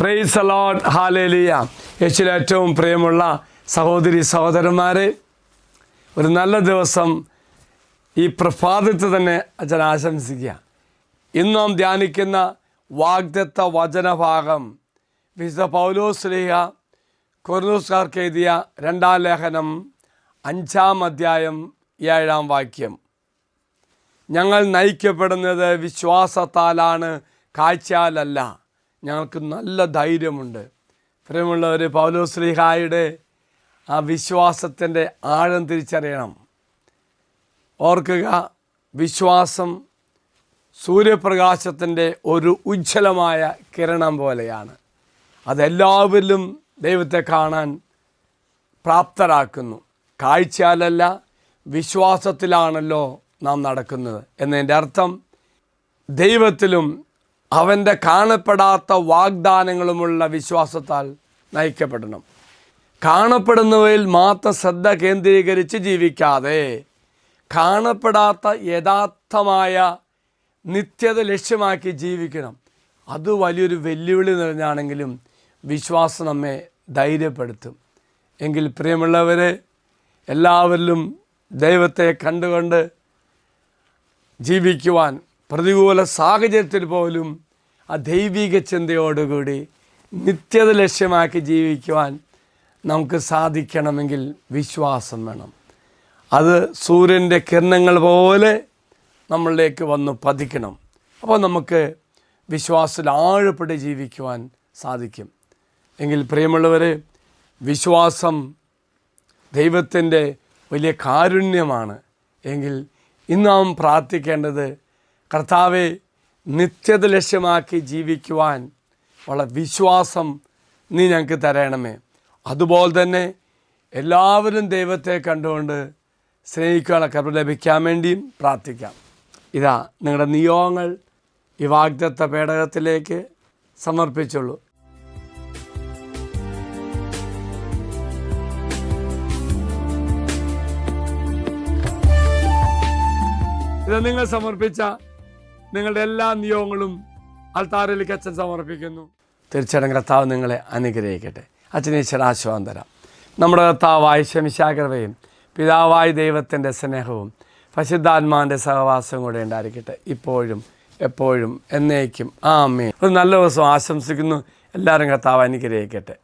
Price allot hallelujah യേശുവിൽ ഏറ്റവും പ്രിയമുള്ള സഹോദരി സഹോദരന്മാരെ ഒരു നല്ല ദിവസം ഈ പ്രഭാതത്തെ തന്നെ അച്ഛൻ ആശംസിക്കുക. ഇന്ന് നാം ധ്യാനിക്കുന്ന വാഗ്ദത്ത വചനഭാഗം വിശുദ്ധ പൗലോസ്ലിഹ കൊർനൂസ്കാർക്ക് എഴുതിയ രണ്ടാം ലേഖനം അഞ്ചാം അധ്യായം ഏഴാം വാക്യം. ഞങ്ങൾ നയിക്കപ്പെടുന്നത് വിശ്വാസത്താലാണ് കാഴ്ചയാലല്ല. ഞങ്ങൾക്ക് നല്ല ധൈര്യമുണ്ട്. പ്രിയമുള്ളവർ പൗലോശ്രീഹായുടെ ആ വിശ്വാസത്തിന്റെ ആഴം തിരിച്ചറിയണം. ഓർക്കുക വിശ്വാസം സൂര്യപ്രകാശത്തിന്റെ ഒരു ഉജ്ജ്വലമായ കിരണം പോലെയാണ്. അതെല്ലാവരിലും ദൈവത്തെ കാണാൻ പ്രാപ്തരാക്കുന്നു. കാഴ്ചയാലല്ല വിശ്വാസത്തിലാണല്ലോ നാം നടക്കുന്നത്. എന്നതിന്റെ അർത്ഥം ദൈവത്തിലും അവന്റെ കാണപ്പെടാത്ത വാഗ്ദാനങ്ങളുമുള്ള വിശ്വാസത്താൽ നയിക്കപ്പെടണം. കാണപ്പെടുന്നവയിൽ മാത്രം ശ്രദ്ധ കേന്ദ്രീകരിച്ച് ജീവിക്കാതെ കാണപ്പെടാത്ത യഥാർത്ഥമായ നിത്യത ലക്ഷ്യമാക്കി ജീവിക്കണം. അത് വലിയൊരു വെല്ലുവിളി നിറഞ്ഞാണെങ്കിലും വിശ്വാസം നമ്മെ ധൈര്യപ്പെടുത്തും. എങ്കിൽ പ്രിയമുള്ളവരെ എല്ലാവരിലും ദൈവത്തെ കണ്ടുകൊണ്ട് ജീവിക്കുവാൻ പ്രതികൂല സാഹചര്യത്തിൽ പോലും ആ ദൈവിക ചിന്തയോടുകൂടി നിത്യത ലക്ഷ്യമാക്കി ജീവിക്കുവാൻ നമുക്ക് സാധിക്കണമെങ്കിൽ വിശ്വാസം വേണം. അത് സൂര്യന്റെ കിരണങ്ങൾ പോലെ നമ്മളിലേക്ക് വന്ന് പതിക്കണം. അപ്പോൾ നമുക്ക് വിശ്വാസത്തിൽ ആഴപ്പെട്ട് ജീവിക്കുവാൻ സാധിക്കും. എങ്കിൽ പ്രിയമുള്ളവരെ വിശ്വാസം ദൈവത്തിന്റെ വലിയ കാരുണ്യമാണ്. എങ്കിൽ ഇന്ന് നാം പ്രാർത്ഥിക്കേണ്ടത് കർത്താവെ നിത്യത ലക്ഷ്യമാക്കി ജീവിക്കുവാൻ ഉള്ള വിശ്വാസം നീ ഞങ്ങൾക്ക് തരണമേ. അതുപോലെ തന്നെ എല്ലാവരും ദൈവത്തെ കണ്ടുകൊണ്ട് സ്നേഹിക്കാനുള്ള കൃപ ലഭിക്കാൻ വേണ്ടിയും പ്രാർത്ഥിക്കാം. ഇതാ നിങ്ങളുടെ നിയോഗങ്ങൾ ഈ വാഗ്ദത്ത പേടകത്തിലേക്ക് സമർപ്പിച്ചുള്ളൂ. ഇത് നിങ്ങൾ സമർപ്പിച്ച നിങ്ങളുടെ എല്ലാ നിയോഗങ്ങളും അൽത്താറിലേക്ക് അച്ഛൻ സമർപ്പിക്കുന്നു. തീർച്ചയായിട്ടും കർത്താവ് നിങ്ങളെ അനുഗ്രഹിക്കട്ടെ. അച്ഛനീശ്വര ആശ്വാസം തരാം. നമ്മുടെ കർത്താവായ ശമിശാഗ്രതയും പിതാവായ ദൈവത്തിന്റെ സ്നേഹവും പശുദ്ധാത്മാവിന്റെ സഹവാസവും കൂടെ ഉണ്ടായിരിക്കട്ടെ. ഇപ്പോഴും എപ്പോഴും എന്നേക്കും. ആ അമ്മയും ഒരു നല്ല ദിവസം ആശംസിക്കുന്നു. എല്ലാവരും കർത്താവ് അനുഗ്രഹിക്കട്ടെ.